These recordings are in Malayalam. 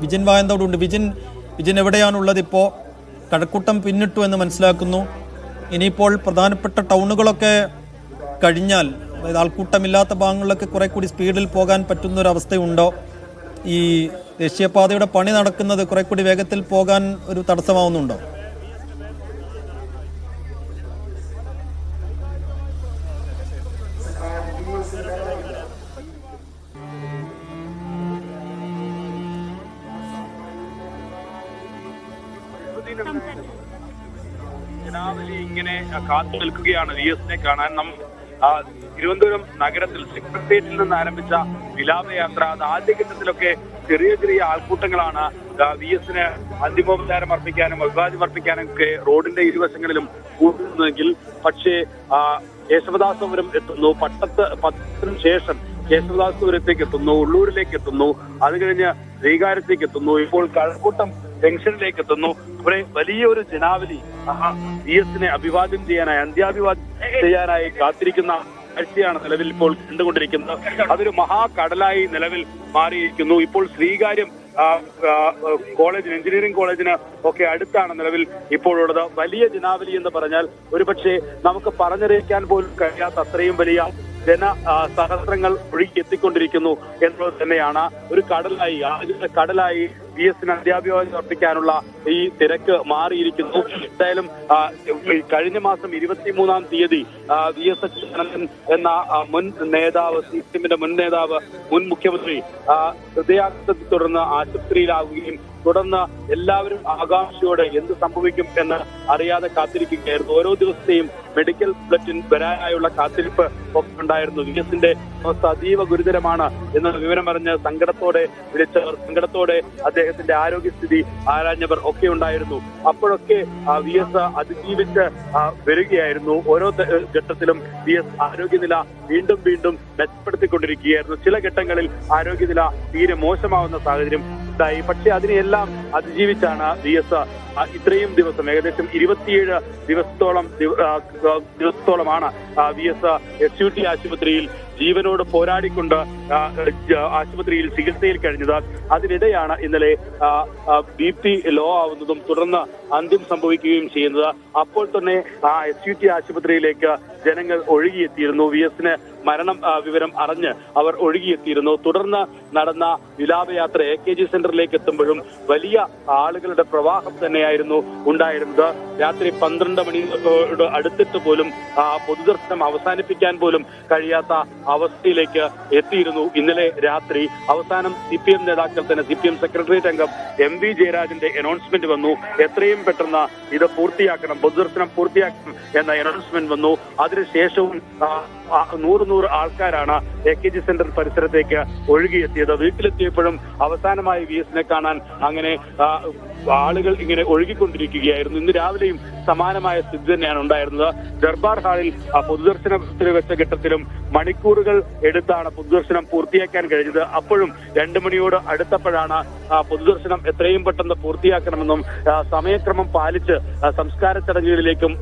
വിജിൻ വായന്തോടുണ്ട്. വിജൻ വിജിൻ എവിടെയാണുള്ളത് ഇപ്പോൾ കഴക്കൂട്ടം പിന്നിട്ടു എന്ന് മനസ്സിലാക്കുന്നു. ഇനിയിപ്പോൾ പ്രധാനപ്പെട്ട ടൗണുകളൊക്കെ കഴിഞ്ഞാൽ അതായത് ആൾക്കൂട്ടമില്ലാത്ത ഭാഗങ്ങളിലൊക്കെ കുറെ കൂടി സ്പീഡിൽ പോകാൻ പറ്റുന്ന ഒരു അവസ്ഥയുണ്ടോ ഈ ദേശീയപാതയുടെ പണി നടക്കുന്നത് കുറെ കൂടി വേഗത്തിൽ പോകാൻ ഒരു തടസ്സമാവുന്നുണ്ടോ? ജനാവലി ഇങ്ങനെ കാത്തു നിൽക്കുകയാണ് വി എസിനെ കാണാൻ. നം തിരുവനന്തപുരം നഗരത്തിൽ സെക്രട്ടേറിയറ്റിൽ നിന്ന് ആരംഭിച്ച വിലാപയാത്ര അത് ആദ്യഘട്ടത്തിലൊക്കെ ചെറിയ ചെറിയ ആൾക്കൂട്ടങ്ങളാണ് വി എസിന് അന്തിമോപചാരം അർപ്പിക്കാനും അഭിവാദ്യം അർപ്പിക്കാനും ഒക്കെ റോഡിന്റെ ഇരുവശങ്ങളിലും കൂട്ടുന്നതെങ്കിൽ പക്ഷേ യേശവദാസപുരം എത്തുന്നു. പട്ടത്ത് പത്തിന് ശേഷം കേശവദാസപുരത്തേക്ക് എത്തുന്നു ഉള്ളൂരിലേക്ക് എത്തുന്നു അത് കഴിഞ്ഞ് ശ്രീകാര്യത്തേക്ക് എത്തുന്നു ഇപ്പോൾ കഴക്കൂട്ടം ജംഗ്ഷനിലേക്ക് എത്തുന്നു ഇവിടെ വലിയൊരു ജനാവലി വി എസിനെ അഭിവാദ്യം ചെയ്യാനായി അന്ത്യാഭിവാദ്യം ചെയ്യാനായി കാത്തിരിക്കുന്ന കാഴ്ചയാണ് നിലവിൽ ഇപ്പോൾ കണ്ടുകൊണ്ടിരിക്കുന്നത്. അതൊരു മഹാകടലായി നിലവിൽ മാറിയിരിക്കുന്നു. ഇപ്പോൾ ശ്രീകാര്യം കോളേജിന് എഞ്ചിനീയറിംഗ് കോളേജിന് ഒക്കെ അടുത്താണ് നിലവിൽ ഇപ്പോഴുള്ളത്. വലിയ ജനാവലി എന്ന് പറഞ്ഞാൽ ഒരുപക്ഷെ നമുക്ക് പറഞ്ഞറിയിക്കാൻ പോലും കഴിയാത്ത അത്രയും വലിയ ജന സഹസ്രങ്ങൾ ഒഴുകി എത്തിക്കൊണ്ടിരിക്കുന്നു എന്നുള്ളത് തന്നെയാണ് ഒരു കടലായി ആദ്യത്തെ കടലായി എസ് എസിന് അധ്യാപകം അർപ്പിക്കാനുള്ള ഈ തിരക്ക് മാറിയിരിക്കുന്നു. എന്തായാലും കഴിഞ്ഞ മാസം ഇരുപത്തിമൂന്നാം തീയതി വി എസ് അച്യുതാനന്ദൻ എന്ന മുൻ നേതാവ് സി പി എമ്മിന്റെ മുൻ നേതാവ് മുൻ മുഖ്യമന്ത്രി ഹൃദയാഘാതത്തെ തുടർന്ന് ആശുപത്രിയിലാവുകയും തുടർന്ന് എല്ലാവരും ആകാംക്ഷയോടെ എന്ത് സംഭവിക്കും എന്ന് അറിയാതെ കാത്തിരിക്കുകയായിരുന്നു. ഓരോ ദിവസത്തെയും മെഡിക്കൽ ബുള്ളറ്റിൻ വരാനായുള്ള കാത്തിരിപ്പ് ഒക്കെ ഉണ്ടായിരുന്നു. വി എസിന്റെ അവസ്ഥ അതീവ ഗുരുതരമാണ് എന്ന വിവരം അറിഞ്ഞ് സങ്കടത്തോടെ വിളിച്ചവർ സങ്കടത്തോടെ അദ്ദേഹത്തിന്റെ ആരോഗ്യസ്ഥിതി ആരാഞ്ഞവർ ഒക്കെ ഉണ്ടായിരുന്നു. അപ്പോഴൊക്കെ വി എസ് അതിജീവിച്ച് വരികയായിരുന്നു. ഓരോ ഘട്ടത്തിലും വി എസ് ആരോഗ്യനില വീണ്ടും വീണ്ടും മെച്ചപ്പെടുത്തിക്കൊണ്ടിരിക്കുകയായിരുന്നു. ചില ഘട്ടങ്ങളിൽ ആരോഗ്യനില തീരെ മോശമാവുന്ന സാഹചര്യം ഉണ്ടായി. പക്ഷേ അതിനെയെല്ലാം അതിജീവിച്ചാണ് വി എസ് ഇത്രയും ദിവസം ഏകദേശം ഇരുപത്തിയേഴ് ദിവസത്തോളം ദിവസത്തോളമാണ് V S S U T ആശുപത്രിയിൽ ജീവനോട് പോരാടിക്കൊണ്ട് ആശുപത്രിയിൽ ചികിത്സയിൽ കഴിഞ്ഞത് അതിനിടെയാണ് ഇന്നലെ ബി പി ലോ ആവുന്നതും തുടർന്ന് അന്ത്യം സംഭവിക്കുകയും ചെയ്യുന്നത്. അപ്പോൾ തന്നെ ആ എസ് യു ടി ആശുപത്രിയിലേക്ക് ജനങ്ങൾ ഒഴുകിയെത്തിയിരുന്നു. വി എസിന് മരണം വിവരം അറിഞ്ഞ് അവർ ഒഴുകിയെത്തിയിരുന്നു. തുടർന്ന് നടന്ന വിലാപയാത്ര എ കെ ജി സെന്ററിലേക്ക് എത്തുമ്പോഴും വലിയ ആളുകളുടെ പ്രവാഹം തന്നെയായിരുന്നു ഉണ്ടായിരുന്നത്. രാത്രി പന്ത്രണ്ട് മണിയോട് അടുത്തിട്ട് പോലും പൊതുദർശനം അവസാനിപ്പിക്കാൻ പോലും കഴിയാത്ത അവസ്ഥയിലേക്ക് എത്തിയിരുന്നു ഇന്നലെ രാത്രി. അവസാനം സി പി എം നേതാക്കൾ തന്നെ സി പി എം സെക്രട്ടേറിയറ്റ് അംഗം എം വി ജയരാജന്റെ അനൗൺസ്മെന്റ് വന്നു. എത്രയും പെട്ടെന്ന് ഇത് പൂർത്തിയാക്കണം പൊതുദർശനം പൂർത്തിയാക്കണം എന്ന അനൗൺസ്മെന്റ് വന്നു. അതിനുശേഷവും ആ, ശേഷവും നൂറ് നൂറ് ആൾക്കാരാണ് എ കെ ജി സെന്റർ പരിസരത്തേക്ക് ഒഴുകിയെത്തിയത്. വീട്ടിലെത്തിയപ്പോഴും അവസാനമായി വി എസിനെ കാണാൻ അങ്ങനെ ആളുകൾ ഇങ്ങനെ ഒഴുകിക്കൊണ്ടിരിക്കുകയായിരുന്നു. ഇന്ന് രാവിലെയും സമാനമായ സ്ഥിതി തന്നെയാണ് ഉണ്ടായിരുന്നത്. ദർബാർ ഹാളിൽ പൊതുദർശനത്തിൽ വെച്ച ഘട്ടത്തിലും മണിക്കൂറുകൾ എടുത്താണ് പൊതുദർശനം പൂർത്തിയാക്കാൻ കഴിഞ്ഞത്. അപ്പോഴും രണ്ടു മണിയോട് അടുത്തപ്പോഴാണ് പൊതുദർശനം എത്രയും പെട്ടെന്ന് പൂർത്തിയാക്കണമെന്നും സമയക്രമം പാലിച്ച് സംസ്കാര ചടങ്ങുകളിലേക്കും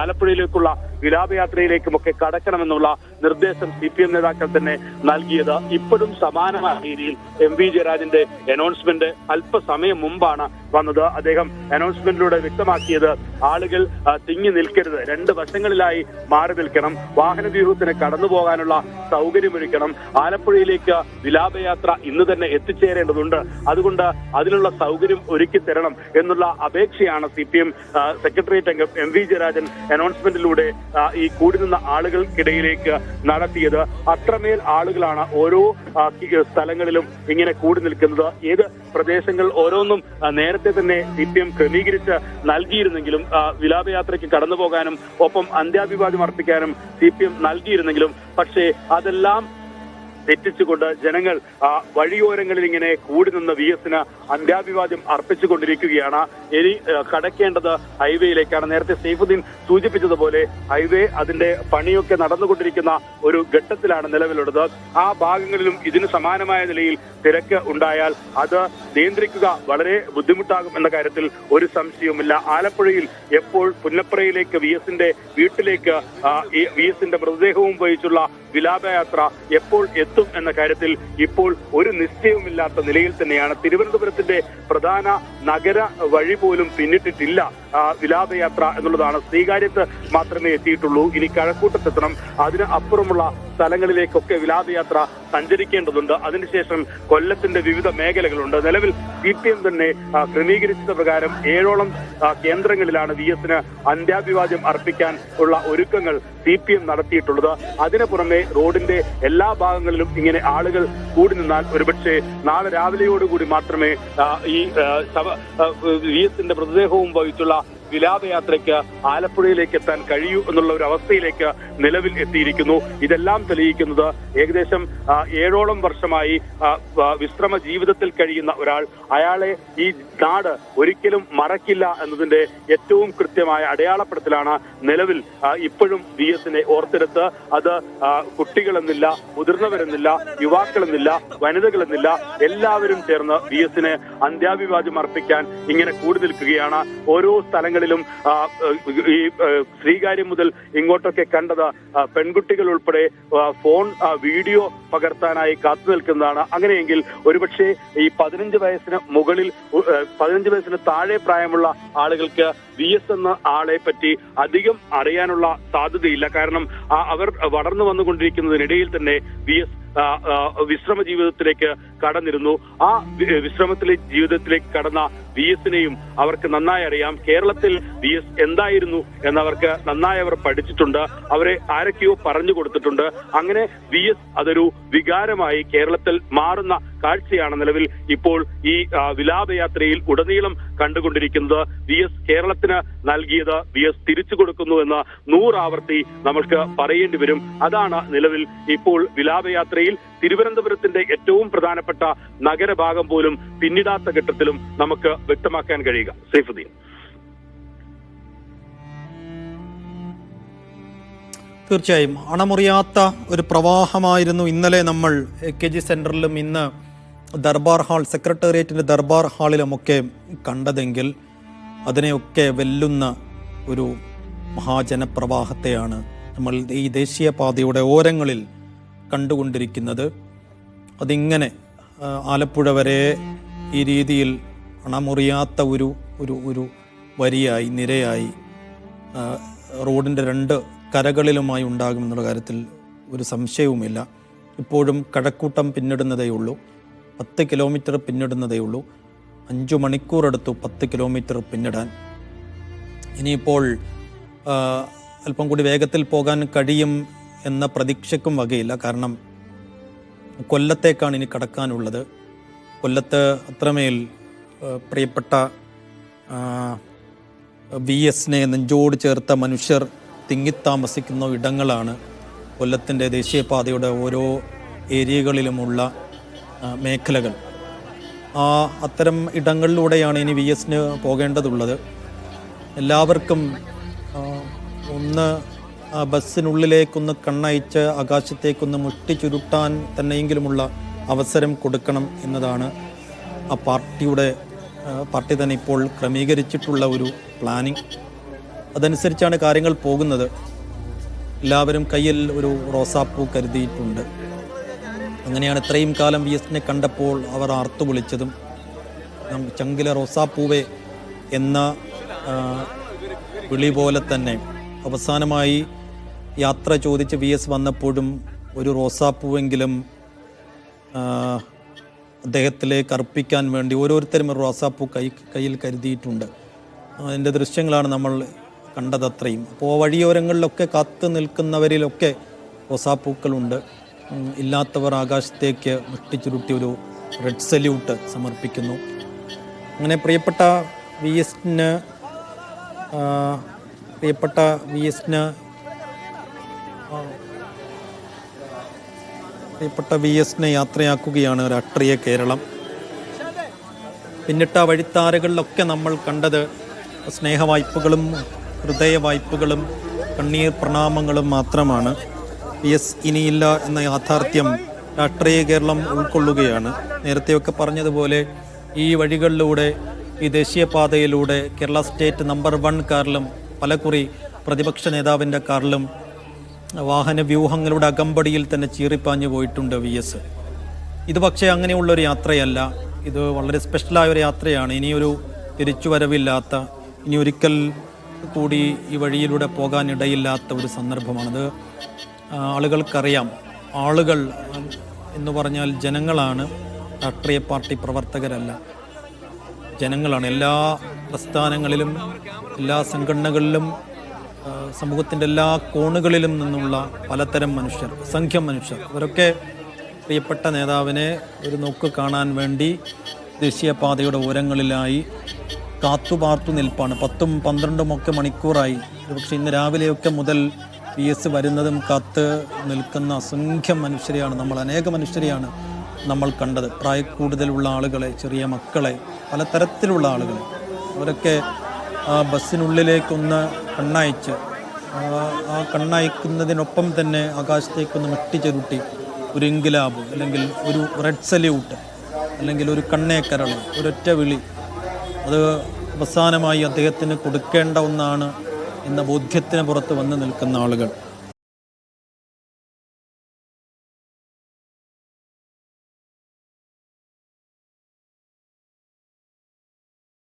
ആലപ്പുഴയിലേക്കുള്ള വിലാപയാത്രയിലേക്കും ഒക്കെ കടക്കണമെന്നുള്ള നിർദ്ദേശം സി പി എം നേതാക്കൾ തന്നെ നൽകിയത് ഇപ്പോഴും സമാനമായ രീതിയിൽ എം വി ജയരാജന്റെ അനൗൺസ്മെന്റ് അല്പസമയം മുമ്പാണ് വന്നത്. അദ്ദേഹം അനൗൺസ്മെന്റിലൂടെ വ്യക്തമാക്കിയത് ആളുകൾ തിങ്ങി നിൽക്കരുത്. രണ്ട് വശങ്ങളിലായി മാറി നിൽക്കണം. വാഹന വ്യൂഹത്തിന് കടന്നു പോകാനുള്ള സൗകര്യമൊരുക്കണം. ആലപ്പുഴയിലേക്ക് വിലാപയാത്ര ഇന്ന് തന്നെ എത്തിച്ചേരേണ്ടതുണ്ട്. അതുകൊണ്ട് അതിനുള്ള സൗകര്യം ഒരുക്കി തരണം എന്നുള്ള അപേക്ഷയാണ് സി പി എം സെക്രട്ടേറിയറ്റ് അംഗം എം വി ജയരാജൻ അനൗൺസ്മെന്റിലൂടെ ഈ കൂടി നിന്ന ആളുകൾക്കിടയിലേക്ക് നടത്തിയത്. അത്രമേൽ ആളുകളാണ് ഓരോ സ്ഥലങ്ങളിലും ഇങ്ങനെ കൂടി നിൽക്കുന്നത്. ഏത് പ്രദേശങ്ങൾ ഓരോന്നും നേരത്തെ തന്നെ സി പി എം ക്രമീകരിച്ച് നൽകിയിരുന്നെങ്കിലും വിലാപയാത്രയ്ക്ക് കടന്നു പോകാനും ഒപ്പം അന്ത്യാഭിവാദ്യം അർപ്പിക്കാനും സി പി എം നൽകിയിരുന്നെങ്കിലും പക്ഷേ അതെല്ലാം തെറ്റിച്ചുകൊണ്ട് ജനങ്ങൾ വഴിയോരങ്ങളിൽ ഇങ്ങനെ കൂടി നിന്ന് വി എസിന് അന്ത്യാഭിവാദ്യം അർപ്പിച്ചുകൊണ്ടിരിക്കുകയാണ്. ഇനി കടക്കേണ്ടത് ഹൈവേയിലേക്കാണ്. നേരത്തെ സൈഫുദ്ദീൻ സൂചിപ്പിച്ചതുപോലെ ഹൈവേ അതിന്റെ പണിയൊക്കെ നടന്നുകൊണ്ടിരിക്കുന്ന ഒരു ഘട്ടത്തിലാണ് നിലവിലുള്ളത്. ആ ഭാഗങ്ങളിലും ഇതിന് സമാനമായ നിലയിൽ തിരക്ക് ഉണ്ടായാൽ അത് നിയന്ത്രിക്കുക വളരെ ബുദ്ധിമുട്ടാകും എന്ന കാര്യത്തിൽ ഒരു സംശയവുമില്ല. ആലപ്പുഴയിൽ എപ്പോൾ പുന്നപ്രയിലേക്ക് വി എസിന്റെ വീട്ടിലേക്ക് വി എസിന്റെ മൃതദേഹവും വഹിച്ചുള്ള വിലാപയാത്ര എപ്പോൾ എത്തും എന്ന കാര്യത്തിൽ ഇപ്പോൾ ഒരു നിശ്ചയവുമില്ലാത്ത നിലയിൽ തന്നെയാണ്. തിരുവനന്തപുരത്തിന്റെ പ്രധാന നഗര വഴി പോലും പിന്നിട്ടിട്ടില്ല വിലാപയാത്ര എന്നുള്ളതാണ്. ശ്രീകാര്യത്ത് മാത്രമേ എത്തിയിട്ടുള്ളൂ. ഇനി കഴക്കൂട്ടത്തെത്തണം. അതിന് അപ്പുറമുള്ള സ്ഥലങ്ങളിലേക്കൊക്കെ വിലാപയാത്ര സഞ്ചരിക്കേണ്ടതുണ്ട്. അതിനുശേഷം കൊല്ലത്തിന്റെ വിവിധ മേഖലകളുണ്ട്. നിലവിൽ സി പി എം തന്നെ ക്രമീകരിച്ചത് പ്രകാരം ഏഴോളം കേന്ദ്രങ്ങളിലാണ് വി എസിന് അന്ത്യാഭിവാദ്യം അർപ്പിക്കാൻ ഉള്ള ഒരുക്കങ്ങൾ സി പി എം നടത്തിയിട്ടുള്ളത്. അതിനു പുറമെ റോഡിന്റെ എല്ലാ ഭാഗങ്ങളിലും ഇങ്ങനെ ആളുകൾ കൂടി നിന്നാൽ ഒരുപക്ഷെ നാളെ രാവിലെയോടുകൂടി മാത്രമേ ഈ വി എസിന്റെ മൃതദേഹവും വഹിച്ചുള്ള വിലാപയാത്രയ്ക്ക് ആലപ്പുഴയിലേക്ക് എത്താൻ കഴിയൂ എന്നുള്ള ഒരു അവസ്ഥയിലേക്ക് നിലവിൽ എത്തിയിരിക്കുന്നു. ഇതെല്ലാം തെളിയിക്കുന്നത് ഏകദേശം ഏഴോളം വർഷമായി വിശ്രമ ജീവിതത്തിൽ കഴിയുന്ന ഒരാൾ. അയാളെ ഈ നാട് ഒരിക്കലും മറക്കില്ല എന്നതിന്റെ ഏറ്റവും കൃത്യമായ അടയാളപ്പെടുത്തലാണ് നിലവിൽ ഇപ്പോഴും വി എസിനെ ഓർത്തെടുത്ത്. അത് കുട്ടികളെന്നില്ല മുതിർന്നവരെന്നില്ല യുവാക്കളെന്നില്ല വനിതകളെന്നില്ല എല്ലാവരും ചേർന്ന് വി എസിന് അന്ത്യാഭിവാദ്യം അർപ്പിക്കാൻ ഇങ്ങനെ കൂടി നിൽക്കുകയാണ്. ഓരോ സ്ഥലങ്ങളിലും ഈ ശ്രീകാര്യം മുതൽ ഇങ്ങോട്ടൊക്കെ കണ്ടത് പെൺകുട്ടികൾ ഉൾപ്പെടെ ഫോൺ വീഡിയോ പകർത്താനായി കാത്തു നിൽക്കുന്നതാണ്. അങ്ങനെയെങ്കിൽ ഒരുപക്ഷെ ഈ പതിനഞ്ച് വയസ്സിന് മുകളിൽ പതിനഞ്ച് വയസ്സിന് താഴെ പ്രായമുള്ള ആളുകൾക്ക് വി എസ് എന്ന ആളെ പറ്റി അധികം അറിയാനുള്ള സാധ്യതയില്ല. കാരണം അവർ വളർന്നു വന്നുകൊണ്ടിരിക്കുന്നതിനിടയിൽ തന്നെ വി എസ് വിശ്രമ ജീവിതത്തിലേക്ക് കടന്നിരുന്നു. ആ വിശ്രമത്തിലെ ജീവിതത്തിലേക്ക് കടന്ന വി എസിനെയും അവർക്ക് നന്നായി അറിയാം. കേരളത്തിൽ വി എസ് എന്തായിരുന്നു എന്നവർക്ക് നന്നായി അവർ പഠിച്ചിട്ടുണ്ട്. അവരെ ആരൊക്കെയോ പറഞ്ഞു കൊടുത്തിട്ടുണ്ട്. അങ്ങനെ വി എസ് അതൊരു വികാരമായി കേരളത്തിൽ മാറുന്ന കാഴ്ചയാണ് നിലവിൽ ഇപ്പോൾ ഈ വിലാപയാത്രയിൽ ഉടനീളം കണ്ടുകൊണ്ടിരിക്കുന്നത്. വി എസ് കേരളത്തിന് നൽകിയത് വി എസ് തിരിച്ചു കൊടുക്കുന്നു എന്ന് നൂറാവർത്തി നമുക്ക് പറയേണ്ടി വരും. അതാണ് നിലവിൽ ഇപ്പോൾ വിലാപയാത്രയിൽ തിരുവനന്തപുരത്തിന്റെ ഏറ്റവും പ്രധാനപ്പെട്ട നഗരഭാഗം പോലും പിന്നിടാത്ത ഘട്ടത്തിലും നമുക്ക് വ്യക്തമാക്കാൻ കഴിയുക. സൈഫുദ്ദീൻ തീർച്ചയായും അണമുറിയാത്ത ഒരു പ്രവാഹമായിരുന്നു ഇന്നലെ നമ്മൾ എ കെ ജി സെന്ററിലും ഇന്ന് ദർബാർ ഹാൾ സെക്രട്ടേറിയറ്റിന്റെ ദർബാർ ഹാളിലുമൊക്കെ കണ്ടതെങ്കിൽ അതിനെയൊക്കെ വെല്ലുന്ന ഒരു മഹാജനപ്രവാഹത്തെയാണ് നമ്മൾ ഈ ദേശീയപാതയുടെ ഓരങ്ങളിൽ കണ്ടുകൊണ്ടിരിക്കുന്നത്. അതിങ്ങനെ ആലപ്പുഴ വരെ ഈ രീതിയിൽ അണമുറിയാത്ത ഒരു ഒരു ഒരു വരിയായി നിരയായി റോഡിന്റെ രണ്ട് കരകളിലുമായി ഉണ്ടാകുമെന്നുള്ള കാര്യത്തിൽ ഒരു സംശയവുമില്ല. ഇപ്പോഴും കഴക്കൂട്ടം പിന്നിടുന്നതേ ഉള്ളൂ. പത്ത് കിലോമീറ്റർ പിന്നിടുന്നതേ ഉള്ളൂ. അഞ്ചു മണിക്കൂർ എടുത്തു പത്ത് കിലോമീറ്റർ പിന്നിടാൻ. ഇനിയിപ്പോൾ അല്പം കൂടി വേഗത്തിൽ പോകാൻ കഴിയും എന്ന പ്രതീക്ഷയ്ക്കും വകയില്ല. കാരണം കൊല്ലത്തേക്കാണ് ഇനി കടക്കാനുള്ളത്. കൊല്ലത്ത് അത്രമേൽ പ്രിയപ്പെട്ട വി എസിനെ നെഞ്ചോട് ചേർത്ത മനുഷ്യർ തിങ്ങിത്താമസിക്കുന്ന ഇടങ്ങളാണ് കൊല്ലത്തിന്റെ ദേശീയപാതയുടെ ഓരോ ഏരിയകളിലുമുള്ള മേഖലകൾ. ആ അത്തരം ഇടങ്ങളിലൂടെയാണ് ഇനി വി എസിന് പോകേണ്ടതുള്ളത്. എല്ലാവർക്കും ഒന്ന് ബസ്സിനുള്ളിലേക്കൊന്ന് കണ്ണയച്ച് ആകാശത്തേക്കൊന്ന് മുട്ടി ചുരുട്ടാൻ തന്നെയെങ്കിലുമുള്ള അവസരം കൊടുക്കണം എന്നതാണ് ആ പാർട്ടിയുടെ പാർട്ടി തന്നെ ഇപ്പോൾ ക്രമീകരിച്ചിട്ടുള്ള ഒരു പ്ലാനിങ്. അതനുസരിച്ചാണ് കാര്യങ്ങൾ പോകുന്നത്. എല്ലാവരും കയ്യിൽ ഒരു റോസാപ്പൂ കരുതിയിട്ടുണ്ട്. അങ്ങനെയാണ് ഇത്രയും കാലം വി എസിനെ കണ്ടപ്പോൾ അവർ ആർത്തു വിളിച്ചതും ചങ്കിലെ റോസാപ്പൂവേ എന്ന വിളി പോലെ തന്നെ അവസാനമായി യാത്ര ചോദിച്ച് വി എസ് വന്നപ്പോഴും ഒരു റോസാപ്പൂവെങ്കിലും അദ്ദേഹത്തിലേക്ക് അർപ്പിക്കാൻ വേണ്ടി ഓരോരുത്തരും റോസാപ്പൂ കൈ കയ്യിൽ കരുതിയിട്ടുണ്ട്. അതിന്റെ ദൃശ്യങ്ങളാണ് നമ്മൾ കണ്ടത് അത്രയും അപ്പോൾ വഴിയോരങ്ങളിലൊക്കെ കാത്തു നിൽക്കുന്നവരിലൊക്കെ റോസാപ്പൂക്കളുണ്ട് ഇല്ലാത്തവർ ആകാശത്തേക്ക് വെട്ടിച്ചുരുട്ടി ഒരു റെഡ് സല്യൂട്ട് സമർപ്പിക്കുന്നു. അങ്ങനെ പ്രിയപ്പെട്ട വി എസിന് പ്രിയപ്പെട്ട വി എസിന് പ്രിയപ്പെട്ട വി എസിനെ യാത്രയാക്കുകയാണ് രാഷ്ട്രീയ കേരളം. പിന്നിട്ട വഴിത്താരകളിലൊക്കെ നമ്മൾ കണ്ടത് സ്നേഹവായ്പകളും ഹൃദയ വായ്പകളും കണ്ണീർ പ്രണാമങ്ങളും മാത്രമാണ്. പി എസ് ഇനിയില്ല എന്ന യാഥാർത്ഥ്യം രാഷ്ട്രീയ കേരളം ഉൾക്കൊള്ളുകയാണ്. നേരത്തെയൊക്കെ പറഞ്ഞതുപോലെ ഈ വഴികളിലൂടെ ഈ ദേശീയപാതയിലൂടെ കേരള സ്റ്റേറ്റ് നമ്പർ വൺ കാറിലും പലകുറി പ്രതിപക്ഷ നേതാവിന്റെ കാറിലും വാഹന വ്യൂഹങ്ങളുടെ അകമ്പടിയിൽ തന്നെ ചീറിപ്പാഞ്ഞു പോയിട്ടുണ്ട് വി എസ്. ഇത് പക്ഷേ അങ്ങനെയുള്ളൊരു യാത്രയല്ല. ഇത് വളരെ സ്പെഷ്യലായ ഒരു യാത്രയാണ്. ഇനിയൊരു തിരിച്ചുവരവില്ലാത്ത ഇനി ഒരിക്കൽ കൂടി ഈ വഴിയിലൂടെ പോകാനിടയില്ലാത്ത ഒരു സന്ദർഭമാണത്. ആളുകൾക്കറിയാം. ആളുകൾ എന്ന് പറഞ്ഞാൽ ജനങ്ങളാണ്. രാഷ്ട്രീയ പാർട്ടി പ്രവർത്തകരല്ല. ജനങ്ങളാണ്. എല്ലാ പ്രസ്ഥാനങ്ങളിലും എല്ലാ സംഘടനകളിലും സമൂഹത്തിന്റെ എല്ലാ കോണുകളിലും നിന്നുള്ള പലതരം മനുഷ്യർ സംഖ്യം മനുഷ്യർ. ഇവരൊക്കെ പ്രിയപ്പെട്ട നേതാവിനെ ഒരു നോക്ക് കാണാൻ വേണ്ടി ദേശീയപാതയുടെ ഓരങ്ങളിലായി കാത്തുപാർത്തു നിൽപ്പാണ്. പത്തും പന്ത്രണ്ടും ഒക്കെ മണിക്കൂറായി. പക്ഷേ ഇന്ന് രാവിലെയൊക്കെ മുതൽ പി എസ് വരുന്നതും കാത്ത് നിൽക്കുന്ന അസംഖ്യം മനുഷ്യരെയാണ്. നമ്മൾ അനേക മനുഷ്യരെയാണ് നമ്മൾ കണ്ടത്. പ്രായക്കൂടുതലുള്ള ആളുകളെ ചെറിയ മക്കളെ പലതരത്തിലുള്ള ആളുകളെ. അവരൊക്കെ ആ ബസ്സിനുള്ളിലേക്കൊന്ന് കണ്ണയച്ച് ആ- കണ്ണയക്കുന്നതിനൊപ്പം തന്നെ ആകാശത്തേക്കൊന്ന് വെട്ടിച്ചെരുട്ടി ഒരു ഇൻകിലാബ് അല്ലെങ്കിൽ ഒരു റെഡ് സല്യൂട്ട് അല്ലെങ്കിൽ ഒരു കണ്ണേക്കരൾ ഒരൊറ്റ വിളി അത് അവസാനമായി അദ്ദേഹത്തിന് കൊടുക്കേണ്ട ഒന്നാണ് എന്ന ബോധ്യത്തിന് പുറത്ത് വന്ന് നിൽക്കുന്ന ആളുകൾ.